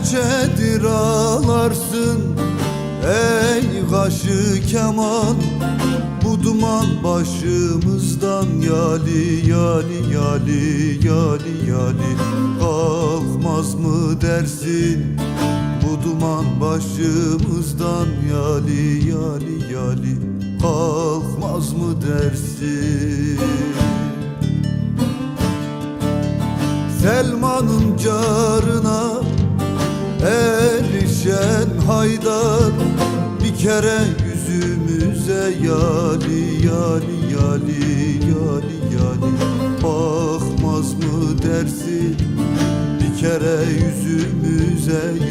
Gecedir ağlarsın. Ey kaşı keman Bu duman başımızdan. Yali yali yali yali yali. Kalkmaz mı dersin bu duman başımızdan? Yali yali yali. Kalkmaz mı dersin? Selman'ın carına erişen haydar Bir kere yüzümüze yali yali yali yali yali. Bakmaz mı dersin? Bir kere yüzümüze yali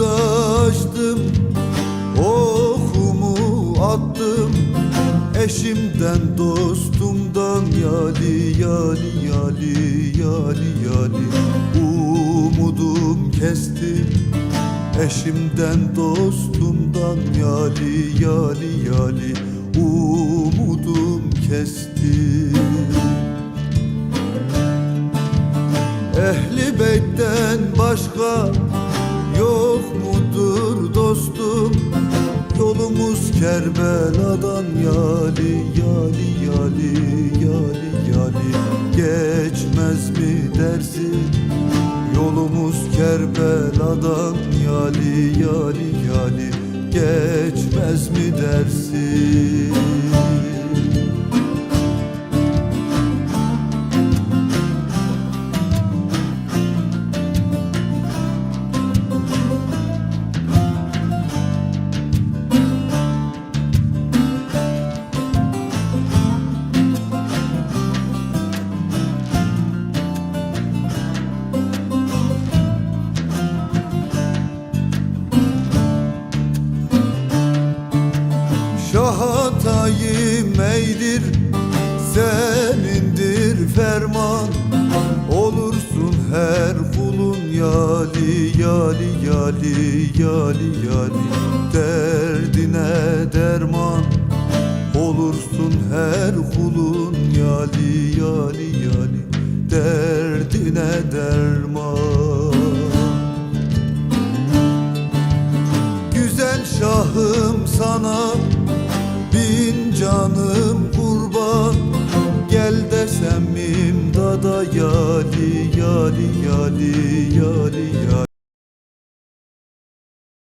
Açtım Okumu attım. Eşimden dostumdan Yali yali yali yali yali. Umudum kestim Eşimden dostumdan Yali yali yali. Umudum kestim Ehli beytten başka Kerbela'dan yali yali yali yali yali. Geçmez mi dersin? Yolumuz Kerbela'dan yali yali yali. Geçmez mi dersin Şahatayım eydir Senindir ferman. Olursun her kulun yali yali yali yali yali. Derdine derman. Olursun her kulun yali yali yali. Derdine derman. Güzel şahım sana bin canım kurban. Gel desem imdada yali yali yali yali yali